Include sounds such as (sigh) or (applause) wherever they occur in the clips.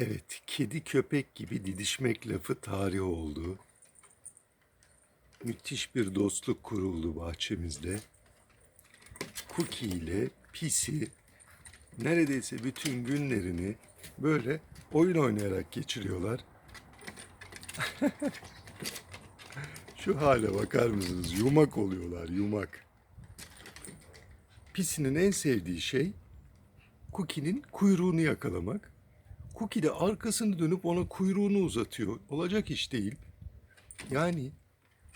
Evet, kedi köpek gibi didişmek lafı tarih oldu. Müthiş bir dostluk kuruldu bahçemizde. Cookie ile Pisi neredeyse bütün günlerini böyle oyun oynayarak geçiriyorlar. (laughs) Şu hale bakar mısınız? Yumak oluyorlar, yumak. Pisi'nin en sevdiği şey Cookie'nin kuyruğunu yakalamak. Cookie de arkasını dönüp ona kuyruğunu uzatıyor. Olacak iş değil. Yani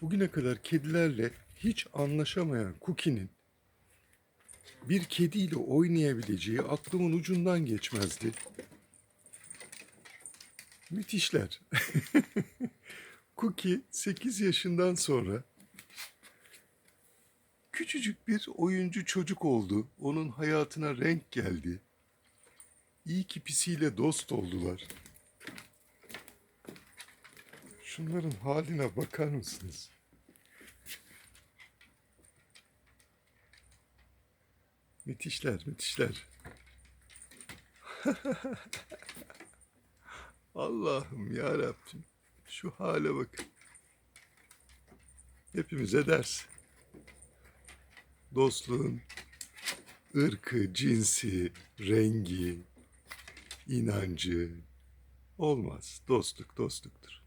bugüne kadar kedilerle hiç anlaşamayan Cookie'nin bir kediyle oynayabileceği aklımın ucundan geçmezdi. Müthişler. (laughs) Cookie 8 yaşından sonra küçücük bir oyuncu çocuk oldu. Onun hayatına renk geldi. İyi ki pisiyle dost oldular. Şunların haline bakar mısınız? Müthişler, müthişler. (laughs) Allah'ım ya Rabbim. Şu hale bakın. Hepimize ders. Dostluğun ırkı, cinsi, rengi, inancı olmaz. Dostluk dostluktur.